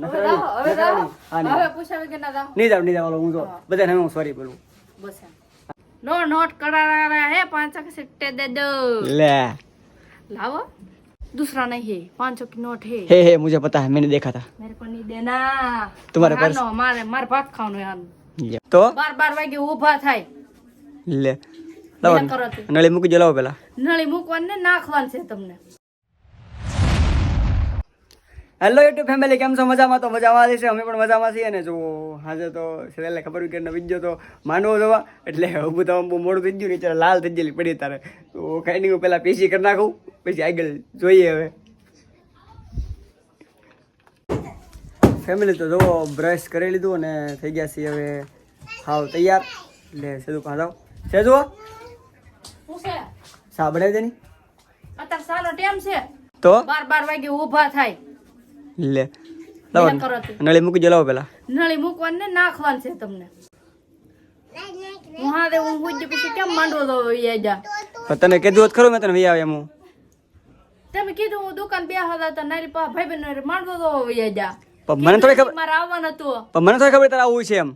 નહીં. જાવ નહીં જાવ હું તો બધાને હું સોરી નોટ હે પાંચ સિટ્ટે દે દો. લે. લાવો. दूसरा બાર બાર વાગે ઊભા થાય. લે. નળી મૂકી જલાવો પેલા. નળી મૂકવાની નાખવાનું છે તમને. હેલો યુટ્યુબ ફેમિલી કેમ છો? મજામાં તો મજામાં છે. અમે પણ મજામાં છીએ ને જો આજે તો છેલ્લે ખબર વિકેટનો વીડિયો તો માનવો જોવા. એટલે ઊભું તો બહુ મોડું થઈ ગયું ને ત્યારે લાલ થઈ ગયેલી પડી તારે તો કાંઈ નહીં હું પહેલાં પીસી કરી નાખું પછી આગળ જોઈએ હવે. ફેમિલી તો જુઓ બ્રશ કરી લીધું અને થઈ ગયા છીએ હવે હાવ તૈયાર. એટલે સેજુ કાં જાઓ સેજુ સાંભળે તેની તો? બાર બાર વાગે ઊભા થાય. લે. લાવો. નળી મૂકી જલાવો પેલા. નળી મૂકવાનું ને નાખવાનું છે તમને. હું હા હું પૂછ્યું પછી કેમ માંડવો દો જા? તને કીધું હોત ખરું મેં તને વૈયા આવે એમ હું. તમે કીધું હું દુકાન બે હતા તો નારી પા ભાઈ બેન માંડવો દો જા. પણ મને થોડી ખબર મારે આવવાનું હતું. પણ મને થોડી ખબર તારે આવું છે એમ.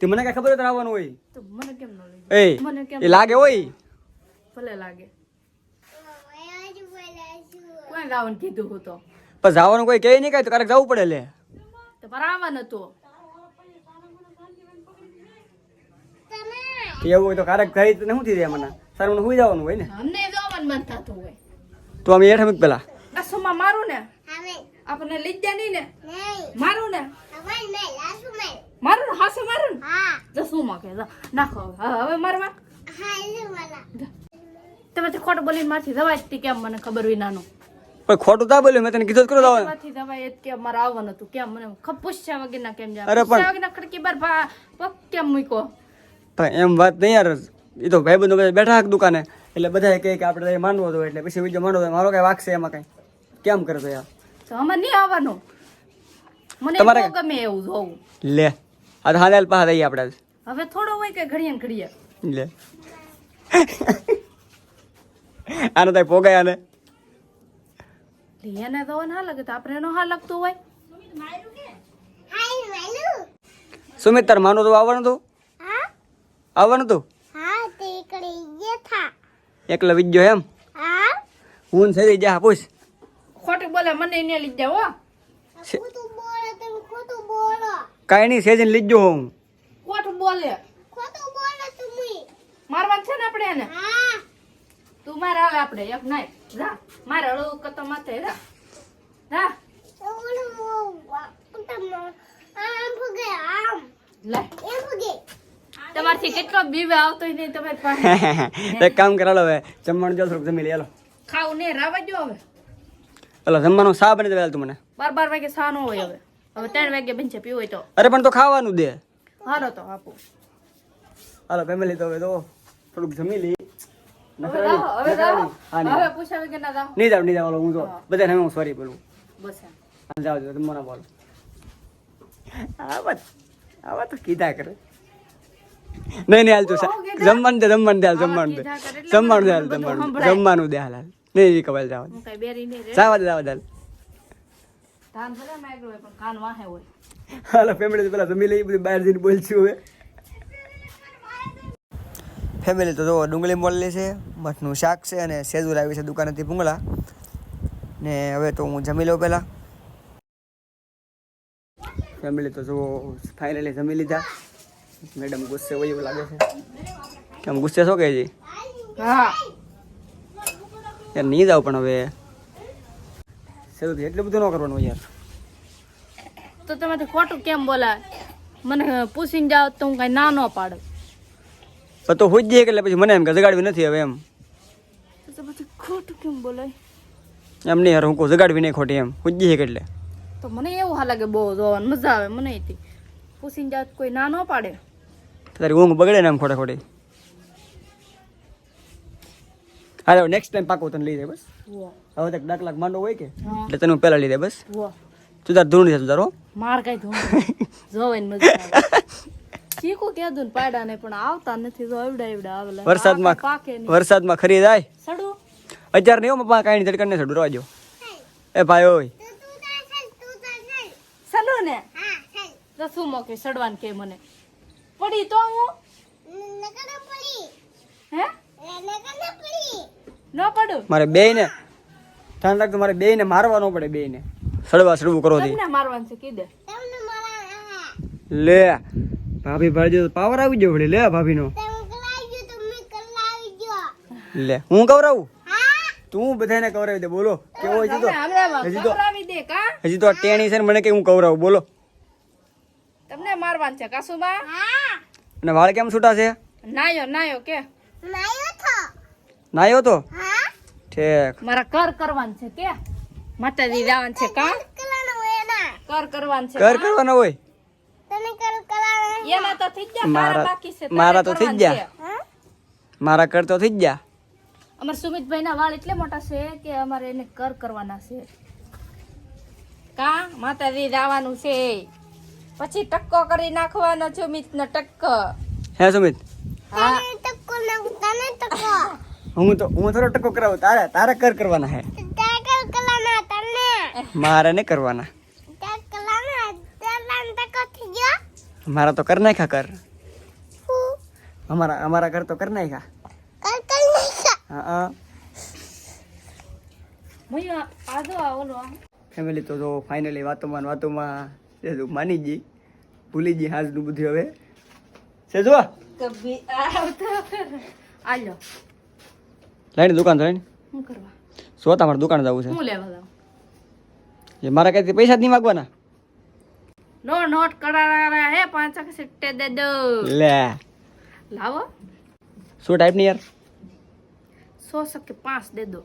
તે મને કઈ ખબર તારે આવવાનું હોય. તો મને કેમ ન લઈ એ મને કેમ એ લાગે હોય? ભલે લાગે. કોણ ગાવાનું કીધું હું તો? પણ જવાનું કોઈ કહે નહીં કાંઈ તો ક્યારેક જવું પડે લે. તો આવવાનું હતું. એવું હોય તો ક્યારેક થઈ તો શું થઈ જાય મને સારું મને સુઈ જવાનું હોય ને. અમને જવાનું મન થતું હોય. તો અમે હેઠ મૂક પેલા. કસુમાં મારું ને? આપણને લીધા નહીં ને? મારું ને? મારું ને? હાસે મારું ને? જસુમાં કે નાખો હવે. મારવા. તમે તો ખોટું બોલીને મારથી જવા જ તી કેમ મને ખબર વિનાનું પણ ખોટું તા બોલ્યું મેં તને કીધું કરો જવાનું માંથી દવાઈ કેમ? મારે આવવાનું હતું. કેમ? મને ખબ પૂછ્યા વગરના કેમ જા? અરે પણ- ખડકી બાર ભા- પગ કેમ મૂકો? પણ એમ વાત નહીં યાર. એ તો ભાઈબંધો બધા બેઠા હક દુકાને. એટલે બધા કહે કે આપણે માનવો હતો એટલે પછી બીજો માનવો મારો કઈ વાક છે એમાં કઈ? કેમ કરે તો યાર? તો અમારે નહીં આવવાનું. મને તમારે- ગમે એવું જોવું. લે આ હાલે પાછા રહીએ આપણે હવે થોડો હોય કે ઘડીએ ઘડીએ? લે. આને તાઈ પોગાય આને. લે એને તો ના લાગે તો આપણે નો હા લાગતું હોય. સુમિત તાર માનું તો આવવાનું તું? આવવાનું તું? એકલો વિજ્જો એમ? હું. ને સરી જા પૂછ. ખોટું બોલે મને એને લઈ હો. કાંઈ નહીં સેજન લીજો હું. ખોટું બોલે. મારવાનું છે ને આપણે એને? તું મારે આવે આપણે એક નાય. મારે કતો માથે તમારથી કેટલો બીવે આવતો નહીં તમે એક કામ કરાલો હવે જમવાનું જો થોડુંક જમી લે હાલો. ખાવું ને રાવા જો હવે. હાલો જમવાનું સા બની દે તું મને. બાર બાર વાગે સા નો હોય હવે. હવે ત્રણ વાગે બનશે પીવું હોય તો. અરે પણ તો ખાવાનું દે. હારો તો આપો. હાલો ફેમિલી તો હવે તો થોડુંક જમી લઈ હવે જાઓ, હવે જાઓ. હા નહીં. જાઓ જાવ નહીં જાવ હું તો બધાને હું સોરી બોલું. બસ જાઓ જાવ જાવ જમવાના બોલો. આવા આવા તો કીધા કરે. નહીં નહીં હાલ તો જમવાનું દે જમવાનું દે હાલ જમવાનું દે. જમવાનું દે હાલ જમવાનું જમવાનું દે હાલ હાલ. નહીં એ કબાલ જાવ રે જવા દે જવા દે હાલ. હાલો ફેમિલી પેલા જમી લઈ બધું બહાર જઈને બોલશું હવે. ફેમિલી તો જો ડુંગળી મોલેલી છે મઠનું શાક છે અને સેજુ આવી છે દુકાનેથી ભૂંગળા. ને હવે તો હું જમી લઉં પહેલાં. ફેમિલી તો જુઓ ફાઇનલી જમી લીધા. મેડમ ગુસ્સે હોય એવું લાગે છે. કેમ ગુસ્સે શું કહે છે હા. યાર નહીં જાવ પણ હવે. સેજુથી એટલું બધું ન કરવાનું યાર. તો તમે ખોટું કેમ બોલાય? મને પૂછીને જાઓ તો હું કઈ ના ન પાડું. પણ તો હોઈ જઈએ એટલે પછી મને એમ કે જગાડવી નથી હવે એમ. પછી ખોટું કેમ બોલાય? એમ નહીં યાર હું કહું જગાડવી નહીં ખોટી એમ. હોઈ જઈએ એટલે. તો મને એવું હા લાગે બહુ જોવાનું મજા આવે મને એથી. પૂછીને જાત કોઈ ના ન પાડે. તારી ઊંઘ બગડે ને એમ ખોટે ખોટી. હાલો નેક્સ્ટ ટાઈમ પાકો તને લઈ જાય બસ. હવે તક ડાક લાખ માંડો હોય કે. એટલે તને હું પહેલા લઈ જાય બસ. તું તાર ધૂળ નથી તારો માર કઈ ધૂમ જોવે મજા આવે. ચીકુ કહેતું ને પાડ્યા ને પણ આવતા નથી તો એવડા આવેલા વરસાદમાં પાકે નહીં. વરસાદમાં ખરી જાય? સડું. અત્યારે નહીં પપ્પા કાઈ નહીં તડકડ ને સડું રવાજો. એ ભાઈ ઓય. સલો ને? તો શું મોકે સડવાન કે મને? પડી તો હું? હે? ન પડું. મારે બે ને ધ્યાન રાખજો મારે બે ને મારવા ન પડે બે ને સડવા સડવું કરો દે મારવાનું છે કીધે લે. ભાભી ભાઈ પાવર આવી ગયો વળી. લે ભાભી નો લે હું કવરાવું? તું બધાને કવરાવી દે બોલો. કેવો હજી તો? હજી તો કવરાવી દે કા હજી તો આ ટેણી છે ને મને કે હું કવરાવું બોલો. તમને મારવાનું છે કાસુબા? અને વાળ કેમ છૂટા છે? નાયો નાયો કે. નાયો તો? ઠેક. મારા કર કરવાનું છે કે. માતાજી જવાનું છે કા? કર કરવાનું છે કર? કરવાનો હોય. એના તો થઈ ગયા મારા- મારા બાકી છે મારા તો થઈ ગયા. મારા કર તો થઈ ગયા. અમાર સુમિતભાઈ ના વાળ એટલે મોટા છે કે અમારે એને કર કરવાના છે. કા? માતાજી જવાનું છે. પછી ટક્કો કરી નાખવાનો સુમિત નો ટક્કો. હે સુમિત? હા. હું તો હું થોડો ટક્કો કરાવું. તારે તારે કર કરવાના હે. મારે ને કરવાના. મારા તો કર નાખ્યા કર. અમારા અમારા ઘર તો કર નાખ્યા. હા હા. ભૈયા આજો ઓલો ફેમિલી તો જો ફાઇનલી વાતોમાં વાતોમાં છે માની ગઈ. ભૂલી ગઈ હાજનું બધું હવે. છે જો કભી આવતો. લાઈને દુકાન તો લાઈને. શું કરવા? તમારે દુકાન જવું છે? હું લેવા જાઉં. એ મારા કઈ પૈસા જ નહીં માગવાના? નો નોટ કરારા હે પાંચ કે સિટ્ટે દે દો લે લાવો શું ટાઈપની યાર સો સો કે પાંચ દે દો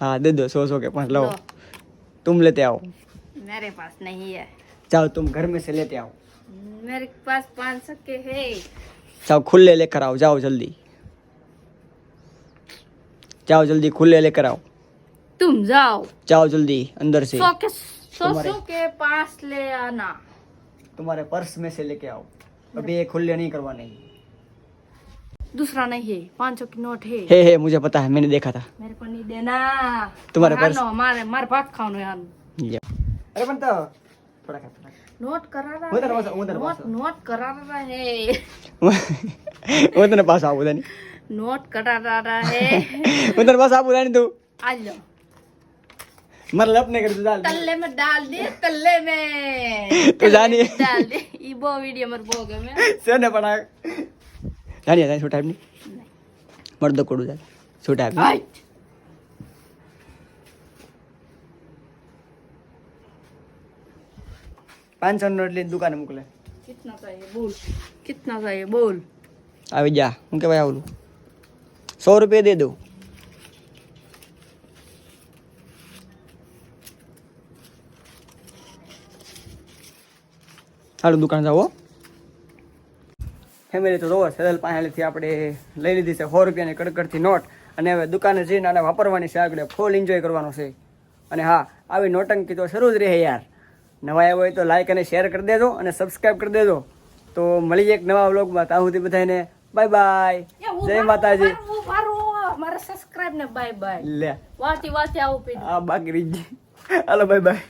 હા દે દો સો સો के पाँच लो लो, तुम लेते आओ मेरे पास नहीं है जाओ तुम घर में से लेते आओ मेरे पास पाँच सौ के है जाओ खुले लेकर आओ जाओ जल्दी जाओ जल्दी खुले लेकर आओ तुम जाओ जाओ जल्दी अंदर से सौ के सौ तुम्हारे- सौ के पास ले आना तुम्हारे पर्स में से लेके आओ अभी ये खुले नहीं करवाने दूसरा नहीं है पाँच सौ की नोट है हे हे मुझे पता है मैंने देखा था मेरे को नहीं देना तुम्हारे हाँ, पास- नो, मारे मार भाग खाओ यार ये अरे पण तो थोड़ा खा थोड़ा नोट करा रहा उधर है बसो, उधर नोट बसो। नोट करा रहा है खा उधर पास आओ उधर नोट करा रहा है उधर पास आओ उधर तू आ लो मर लपने कर तू डाल तल्ले में डाल दे तल्ले में तो जानिए डाल दे ई बो वीडियो मर बो गए मैं से ने पण जानिए जानिए શું ટાઈપ ની મર્દ કોડું જાય શું ટાઈપ हाइट પાંચસો નોટ લઈને દુકાને મોકલે कितना चाहिए बोल कितना चाहिए बोल આવી જા હું કહેવાય આવલું સો રૂપિયા દે દઉં સારું દુકાન જાઓ ફેમિલી તો જોવો સેદલ પાસેથી આપણે લઈ લીધી છે સો રૂપિયાની કડકડથી નોટ. અને હવે દુકાને જઈને આને વાપરવાની છે. આગળ ફૂલ એન્જોય કરવાનો છે. અને હા આવી નોટંકી તો શરૂ જ રહે યાર. નવા આવ્યો હોય તો લાઈક અને શેર કરી દેજો અને સબસ્ક્રાઈબ કરી દેજો. તો મળીએ એક નવા વ્લોગમાં ત્યાં સુધી બધાને બાય બાય જય માતાજી. મારા સબસ્ક્રાઇબ ને બાય બાય લે. વાતી વાતી આવું પીધું આ બાકી ગઈ. હાલો બાય બાય